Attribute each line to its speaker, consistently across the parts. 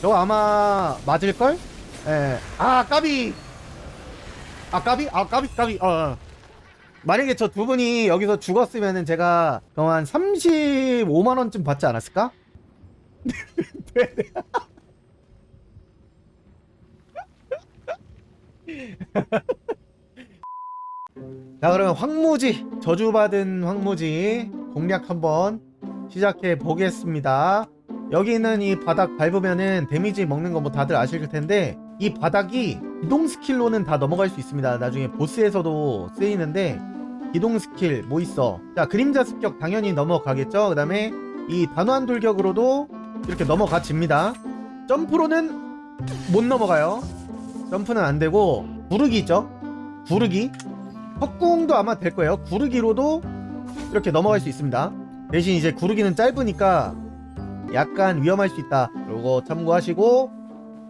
Speaker 1: 저거 아마 맞을걸? 예. 아, 까비! 아, 까비? 아, 까비, 까비. 어, 어. 만약에 저 두 분이 여기서 죽었으면은 제가 그한 35만 원쯤 받지 않았을까? 네, 네. 자, 그러면 황무지, 저주받은 황무지 공략 한번 시작해 보겠습니다. 여기 있는 이 바닥 밟으면은 데미지 먹는 거 뭐 다들 아실 텐데 이 바닥이 기동 스킬로는 다 넘어갈 수 있습니다. 나중에 보스에서도 쓰이는데 기동 스킬 뭐 있어? 자 그림자 습격 당연히 넘어가겠죠. 그 다음에 이 단환 돌격으로도 이렇게 넘어가집니다. 점프로는 못 넘어가요. 점프는 안 되고 구르기 있죠. 구르기 헛궁도 아마 될 거예요. 구르기로도 이렇게 넘어갈 수 있습니다. 대신 이제 구르기는 짧으니까 약간 위험할 수 있다. 요거 참고하시고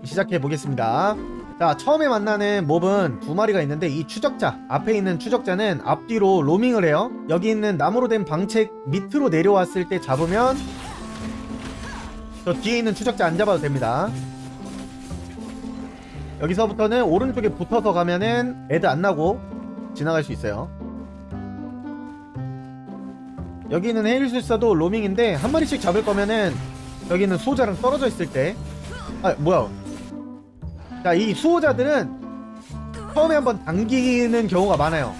Speaker 1: 시작해 보겠습니다. 자, 처음에 만나는 몹은 두 마리가 있는데 이 추적자, 앞에 있는 추적자는 앞뒤로 로밍을 해요. 여기 있는 나무로 된 방책 밑으로 내려왔을 때 잡으면 저 뒤에 있는 추적자 안 잡아도 됩니다. 여기서부터는 오른쪽에 붙어서 가면은 애드 안 나고 지나갈 수 있어요. 여기 있는 헤일술사도 로밍인데 한 마리씩 잡을 거면은 여기는 수호자랑 떨어져 있을 때. 아 뭐야. 자 이 수호자들은 처음에 한번 당기는 경우가 많아요.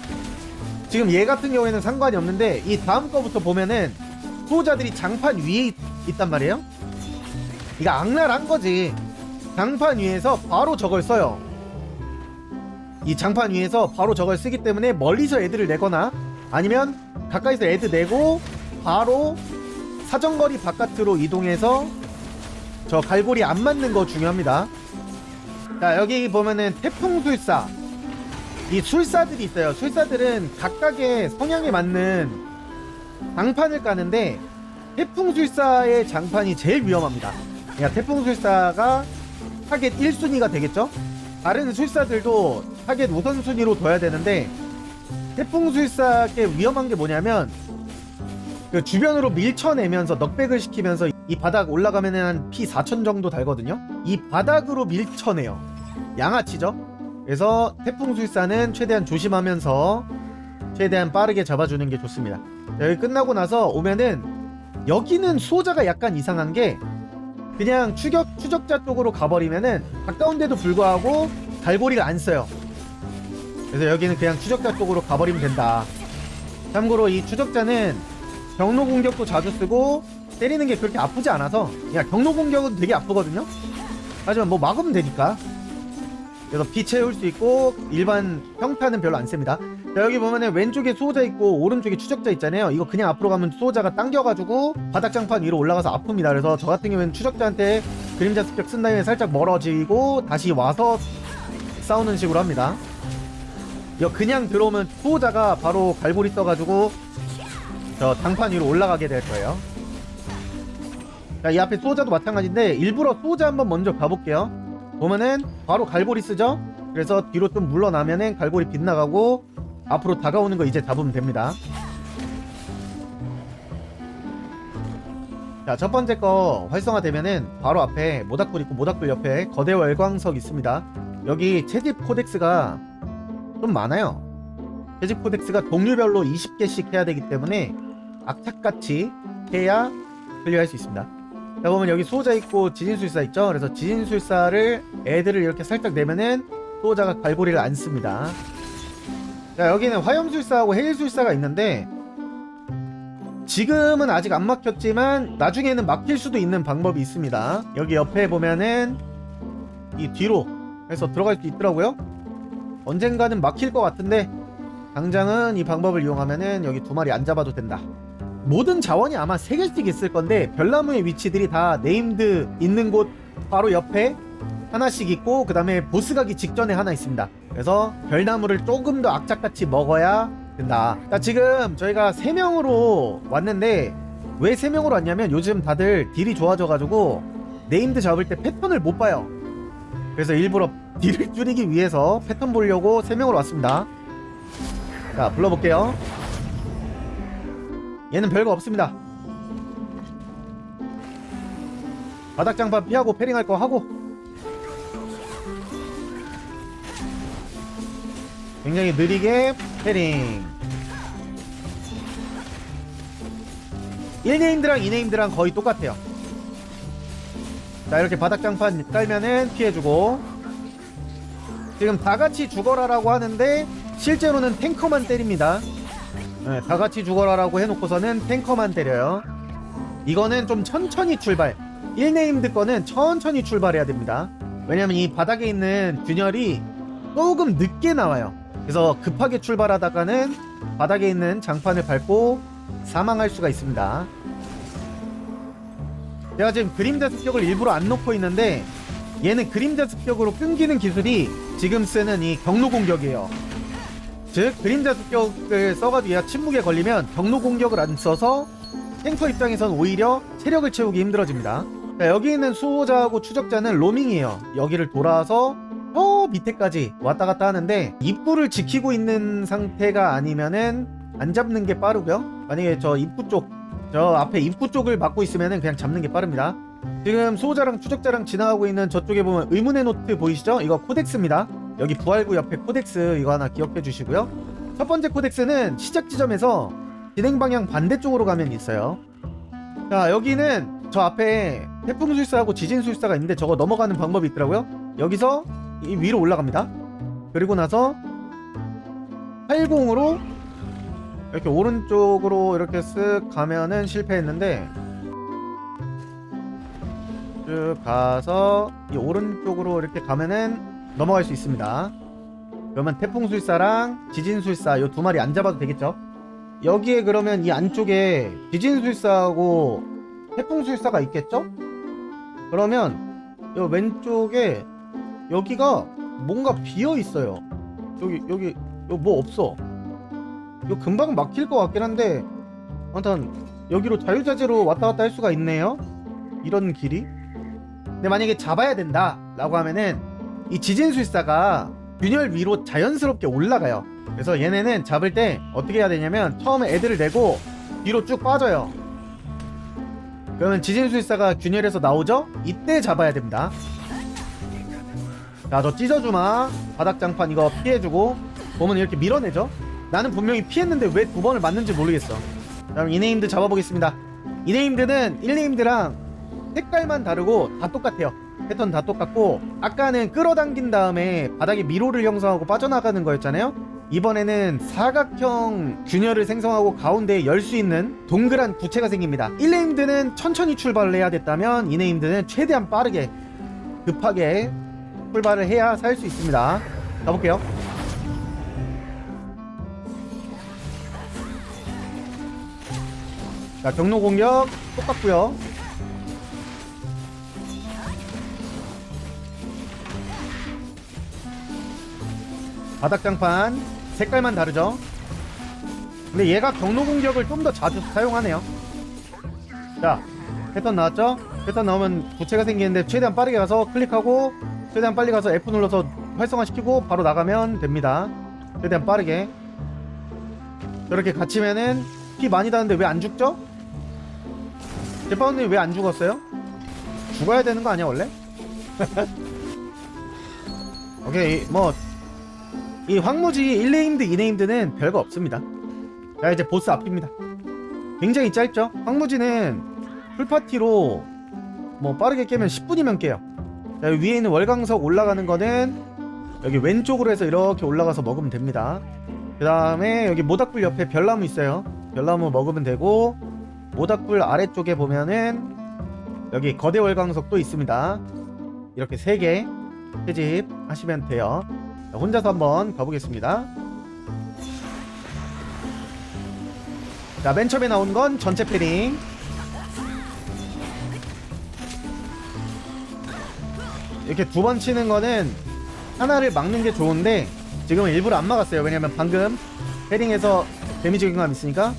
Speaker 1: 지금 얘 같은 경우에는 상관이 없는데 이 다음 거부터 보면은 수호자들이 장판 위에 있, 있단 말이에요. 이거 악랄한 거지. 장판 위에서 바로 저걸 써요. 이 장판 위에서 바로 저걸 쓰기 때문에 멀리서 애들을 내거나 아니면 가까이서 애드 내고 바로 사정거리 바깥으로 이동해서 저 갈고리 안 맞는 거 중요합니다. 자 여기 보면은 태풍술사 이 술사들이 있어요. 술사들은 각각의 성향에 맞는 장판을 까는데 태풍술사의 장판이 제일 위험합니다. 그러니까 태풍술사가 타겟 1순위가 되겠죠? 다른 술사들도 타겟 우선순위로 둬야 되는데 태풍술사께 위험한 게 뭐냐면 그 주변으로 밀쳐내면서 넉백을 시키면서 이 바닥 올라가면은 한피 4천 정도 달거든요. 이 바닥으로 밀쳐내요. 양아치죠. 그래서 태풍술사는 최대한 조심하면서 최대한 빠르게 잡아주는 게 좋습니다. 여기 끝나고 나서 오면은 여기는 수호자가 약간 이상한 게 그냥 추격 추적자 쪽으로 가버리면은 가까운데도 불구하고 갈고리가 안 써요. 그래서 여기는 그냥 추적자 쪽으로 가버리면 된다. 참고로 이 추적자는 경로 공격도 자주 쓰고 때리는 게 그렇게 아프지 않아서 야 경로 공격은 되게 아프거든요. 하지만 뭐 막으면 되니까. 그래서 피 채울 수 있고 일반 평타는 별로 안 씁니다. 자 여기 보면은 왼쪽에 수호자 있고 오른쪽에 추적자 있잖아요. 이거 그냥 앞으로 가면 수호자가 당겨가지고 바닥장판 위로 올라가서 아픕니다. 그래서 저 같은 경우에는 추적자한테 그림자 습격 쓴 다음에 살짝 멀어지고 다시 와서 싸우는 식으로 합니다. 이거 그냥 들어오면 수호자가 바로 갈고리 떠가지고 저 당판 위로 올라가게 될 거예요. 자, 이 앞에 수호자도 마찬가지인데 일부러 수호자 한번 먼저 가볼게요. 보면은 바로 갈고리 쓰죠? 그래서 뒤로 좀 물러나면은 갈고리 빗나가고 앞으로 다가오는 거 이제 잡으면 됩니다. 자, 첫 번째 거 활성화되면은 바로 앞에 모닥불 있고 모닥불 옆에 거대 월광석 있습니다. 여기 채집 코덱스가 좀 많아요. 채집 코덱스가 종류별로 20개씩 해야 되기 때문에 악착같이 해야 클리어할 수 있습니다. 자 보면 여기 수호자 있고 지진술사 있죠. 그래서 지진술사를 애들을 이렇게 살짝 내면은 수호자가 갈고리를 안 씁니다. 자 여기는 화염술사하고 해일술사가 있는데 지금은 아직 안 막혔지만 나중에는 막힐 수도 있는 방법이 있습니다. 여기 옆에 보면은 이 뒤로 해서 들어갈 수 있더라고요. 언젠가는 막힐 것 같은데 당장은 이 방법을 이용하면은 여기 두 마리 안 잡아도 된다. 모든 자원이 아마 3개씩 있을 건데 별나무의 위치들이 다 네임드 있는 곳 바로 옆에 하나씩 있고 그 다음에 보스 가기 직전에 하나 있습니다. 그래서 별나무를 조금 더 악착같이 먹어야 된다. 자, 지금 저희가 3명으로 왔는데 왜 3명으로 왔냐면 요즘 다들 딜이 좋아져가지고 네임드 잡을 때 패턴을 못 봐요. 그래서 일부러 딜을 줄이기 위해서 패턴 보려고 3명으로 왔습니다. 자, 불러볼게요. 얘는 별거 없습니다. 바닥장판 피하고 패링할 거 하고 굉장히 느리게 패링 1네임드랑 2네임드랑 거의 똑같아요 자 이렇게 바닥장판 깔면은 피해주고. 지금 다같이 죽어라라고 하는데 실제로는 탱커만 때립니다. 네, 다같이 죽어라라고 해놓고서는 탱커만 때려요. 이거는 좀 천천히 출발. 1네임드 거는 천천히 출발해야 됩니다. 왜냐면 이 바닥에 있는 균열이 조금 늦게 나와요. 그래서 급하게 출발하다가는 바닥에 있는 장판을 밟고 사망할 수가 있습니다 제가 지금 그림자 습격을 일부러 안 놓고 있는데 얘는 그림자 습격으로 끊기는 기술이 지금 쓰는 이 경로 공격이에요 즉 그림자 습격을 써가지고 얘가 침묵에 걸리면 경로 공격을 안 써서 탱커 입장에선 오히려 체력을 채우기 힘들어집니다. 자, 여기 있는 수호자하고 추적자는 로밍이에요. 여기를 돌아서 저 밑에까지 왔다 갔다 하는데 입구를 지키고 있는 상태가 아니면은 안 잡는 게 빠르고요. 만약에 저 입구 쪽, 저 앞에 입구 쪽을 막고 있으면은 그냥 잡는 게 빠릅니다. 지금 수호자랑 추적자랑 지나가고 있는 저쪽에 보면 의문의 노트 보이시죠? 이거 코덱스입니다. 여기 부활구 옆에 코덱스 이거 하나 기억해 주시고요. 첫 번째 코덱스는 시작 지점에서 진행 방향 반대쪽으로 가면 있어요. 자, 여기는 저 앞에 태풍 술사하고 지진 술사가 있는데 저거 넘어가는 방법이 있더라고요. 여기서 이 위로 올라갑니다. 그리고 나서 80으로 이렇게 오른쪽으로 이렇게 쓱 가면은 실패했는데 쭉 가서 이 오른쪽으로 이렇게 가면은 넘어갈 수 있습니다. 그러면 태풍술사랑 지진술사 요두 마리 안 잡아도 되겠죠? 여기에 그러면 이 안쪽에 지진술사하고 태풍술사가 있겠죠? 그러면 요 왼쪽에 여기가 뭔가 비어 있어요. 여기 여기 요뭐 없어. 요 금방 막힐 것 같긴 한데 아무튼 여기로 자유자재로 왔다 갔다 할 수가 있네요. 이런 길이. 근데 만약에 잡아야 된다 라고 하면은 이 지진술사가 균열 위로 자연스럽게 올라가요. 그래서 얘네는 잡을 때 어떻게 해야 되냐면 처음에 애들을 내고 뒤로 쭉 빠져요. 그러면 지진술사가 균열에서 나오죠? 이때 잡아야 됩니다. 자, 저 찢어주마. 바닥장판 이거 피해주고 보면 이렇게 밀어내죠? 나는 분명히 피했는데 왜 두 번을 맞는지 모르겠어. 그럼 이네임드 잡아보겠습니다. 이네임드는 1네임드랑 색깔만 다르고 다 똑같아요. 패턴 다 똑같고 아까는 끌어당긴 다음에 바닥에 미로를 형성하고 빠져나가는 거였잖아요. 이번에는 사각형 균열을 생성하고 가운데에 열 수 있는 동그란 구체가 생깁니다. 1네임드는 천천히 출발을 해야 됐다면 2네임드는 최대한 빠르게 급하게 출발을 해야 살 수 있습니다. 가볼게요. 자, 경로 공격 똑같고요. 바닥장판 색깔만 다르죠? 근데 얘가 경로 공격을 좀 더 자주 사용하네요. 자 패턴 나왔죠? 패턴 나오면 부채가 생기는데 최대한 빠르게 가서 클릭하고 최대한 빨리 가서 F 눌러서 활성화시키고 바로 나가면 됩니다. 최대한 빠르게. 저렇게 갇히면은 피 많이 다는데 왜 안 죽죠? 제파운님 왜 안 죽었어요? 죽어야 되는 거 아니야 원래? 오케이 뭐 이 황무지 1네임드 2네임드는 별거 없습니다. 자 이제 보스 앞입니다. 굉장히 짧죠? 황무지는 풀파티로 뭐 빠르게 깨면 10분이면 깨요. 자 위에 있는 월광석 올라가는 거는 여기 왼쪽으로 해서 이렇게 올라가서 먹으면 됩니다. 그 다음에 여기 모닥불 옆에 별나무 있어요. 별나무 먹으면 되고 모닥불 아래쪽에 보면은 여기 거대 월광석도 있습니다 이렇게 3개 채집 하시면 돼요 자, 혼자서 한번 가보겠습니다. 자, 맨 처음에 나온 건 전체 패링. 이렇게 두 번 치는 거는 하나를 막는 게 좋은데 지금은 일부러 안 막았어요. 왜냐면 방금 패링에서 데미지 경감 있으니까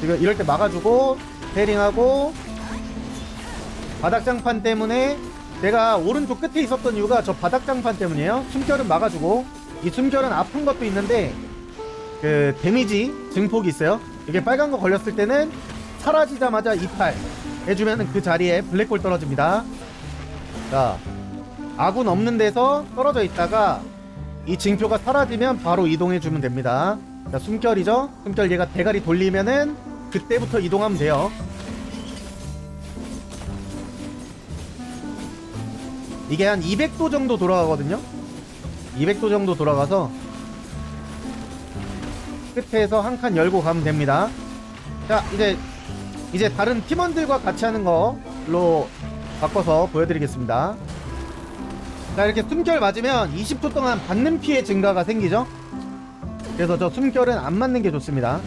Speaker 1: 지금 이럴 때 막아주고 패링하고 바닥장판 때문에 내가 오른쪽 끝에 있었던 이유가 저 바닥장판 때문이에요. 숨결은 막아주고 이 숨결은 아픈 것도 있는데 그 데미지 증폭이 있어요. 이게 빨간 거 걸렸을 때는 사라지자마자 이탈 해주면은 그 자리에 블랙홀 떨어집니다. 자 아군 없는 데서 떨어져 있다가 이 징표가 사라지면 바로 이동해 주면 됩니다 자 숨결이죠 숨결 얘가 대가리 돌리면은 그때부터 이동하면 돼요. 이게 한 200도 정도 돌아가거든요. 200도 정도 돌아가서 끝에서 한 칸 열고 가면 됩니다. 자 이제 이제 다른 팀원들과 같이 하는 걸로 바꿔서 보여드리겠습니다. 자 이렇게 숨결 맞으면 20초 동안 받는 피해 증가가 생기죠? 그래서 저 숨결은 안 맞는 게 좋습니다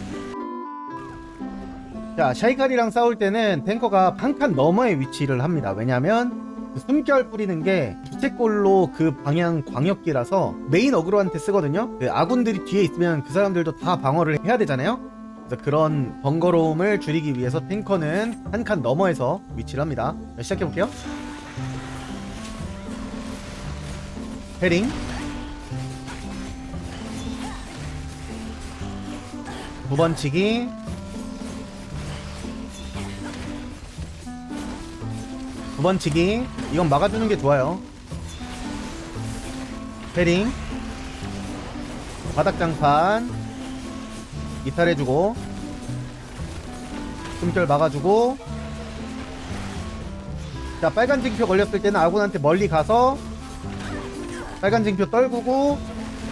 Speaker 1: 자 샤이칼이랑 싸울 때는 탱커가 한칸 너머에 위치를 합니다. 왜냐면 그 숨결 뿌리는 게 주체골로 그 방향 광역기라서 메인 어그로한테 쓰거든요. 그 아군들이 뒤에 있으면 그 사람들도 다 방어를 해야 되잖아요. 그래서 그런 번거로움을 줄이기 위해서 탱커는 한 칸 너머에서 위치를 합니다. 자, 시작해볼게요. 헤링 두번 치기 두 번 치기. 이건 막아주는 게 좋아요. 헤링 바닥장판. 이탈해주고. 숨결 막아주고. 자 빨간 징표 걸렸을 때는 아군한테 멀리 가서 빨간 징표 떨구고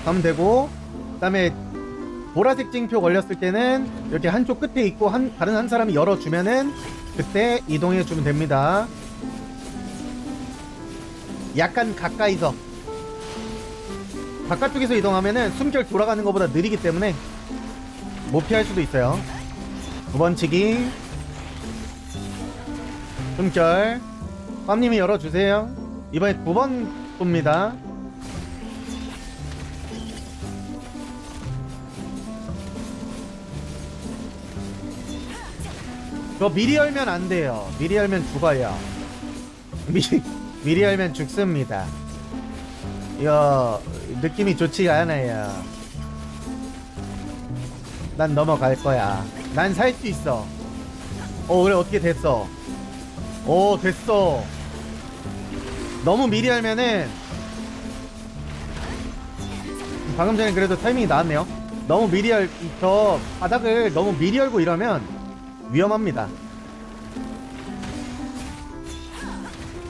Speaker 1: 가면 되고. 그 다음에 보라색 징표 걸렸을 때는 이렇게 한쪽 끝에 있고 한, 다른 한 사람이 열어주면은 그때 이동해 주면 됩니다 약간 가까이서 바깥쪽에서 이동하면은 숨결 돌아가는 것보다 느리기 때문에 못 피할 수도 있어요. 두 번 치기. 숨결. 빰님이 열어주세요. 이번에 두번 쏩니다. 그거 미리 열면 안 돼요. 미리 열면 죽어요. 미리, 미리 열면 죽습니다. 이거 느낌이 좋지가 않아요. 난 넘어갈 거야. 난 살 수 있어. 어 그래 어떻게 됐어? 오 됐어. 너무 미리 알면은 방금 전에 그래도 타이밍이 나왔네요. 너무 미리 열 저 바닥을 너무 미리 열고 이러면 위험합니다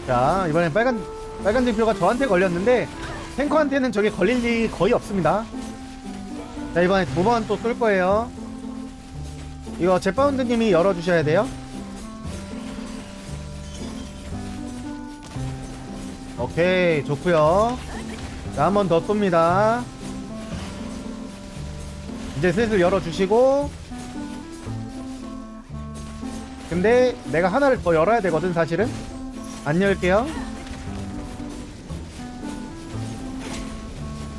Speaker 1: 자 이번엔 빨간 빨간 징표가 저한테 걸렸는데 탱커한테는 저게 걸릴 일이 거의 없습니다. 자 이번에 두 번 또 쏠 거예요. 이거 제파운드님이 열어주셔야 돼요. 오케이 좋구요. 자 한 번 더 쏩니다. 이제 슬슬 열어주시고. 근데 내가 하나를 더 열어야 되거든 사실은 안 열게요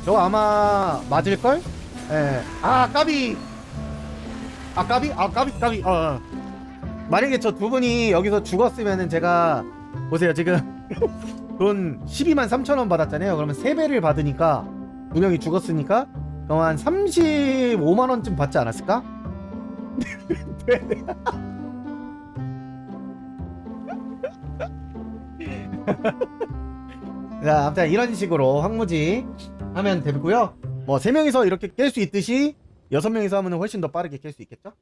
Speaker 1: 저거 아마 맞을걸? 예. 아 까비 아 까비? 아 까비 까비 어, 어. 만약에 저 두 분이 여기서 죽었으면은 제가 보세요 지금 돈 12만 3천원 받았잖아요 그러면 3배를 받으니까 두 명이 죽었으니까 그럼 한 35만원쯤 받지 않았을까? 자 아무튼 이런 식으로 황무지 하면 되고요 뭐 3명이서 이렇게 깰 수 있듯이 6명이서 하면 훨씬 더 빠르게 깰 수 있겠죠?